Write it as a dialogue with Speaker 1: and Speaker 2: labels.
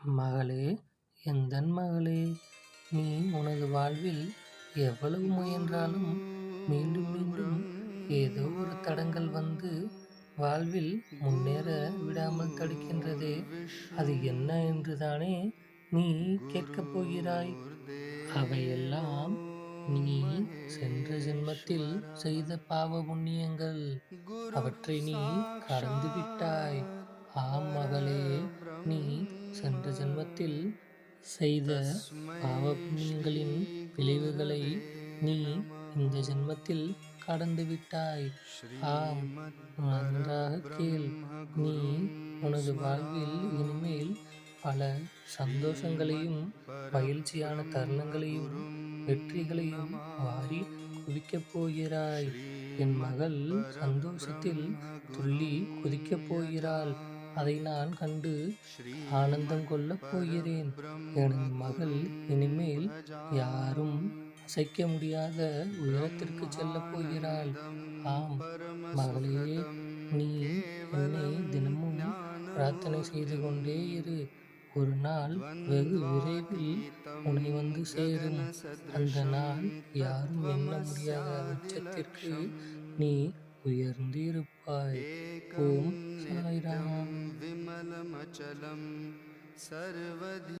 Speaker 1: மகளே எந்தன் மகளே நீ உனது வாழ்வில் எவ்வளவு முயன்றாலும் மீண்டும் மீண்டும் ஏதோ ஒரு தடங்கல் வந்து வாழ்வில் முன்னேற விடாமல் தடுக்கின்றதே. அது என்ன என்று தானே நீ கேட்கப் போகிறாய். அவையெல்லாம் நீ சென்ற ஜென்மத்தில் செய்த பாவ புண்ணியங்கள். அவற்றை நீ கடந்து விட்டாய். ஆம் மகளே. சென்ற ஜென்மத்தில் செய்த பாவ புண்ணியங்களின் விளைவுகளை நீ இந்த ஜென்மத்தில் கடந்து விட்டாய் ஆம் நன்றாக கேள். நீ உனது வாழ்வில் இனிமேல் பல சந்தோஷங்களையும் மகிழ்ச்சியான தருணங்களையும் வெற்றிகளையும் வாரி குவிக்கப் போகிறாய். என் மகள் சந்தோஷத்தில் துள்ளி குதிக்கப் போகிறாள். அதை நான் கண்டு ஆனந்தம் கொள்ளப் போகிறேன். எனது மகள் இனிமேல் யாரும் அசைக்க முடியாத உயரத்திற்கு செல்லப் போகிறாள். ஆம் மகளே நீ என்னை தினமும் பிரார்த்தனை செய்து கொண்டே இரு. ஒரு நாள் வெகு விரைவில் உன்னை வந்து சேரும். அந்த நாள் யாரும் எண்ண முடியாத உச்சத்திற்கு நீ உயர்ந்திருப்பாய். ஓம் சாய்ராம்.
Speaker 2: விமலமச்சலம் சர்வதி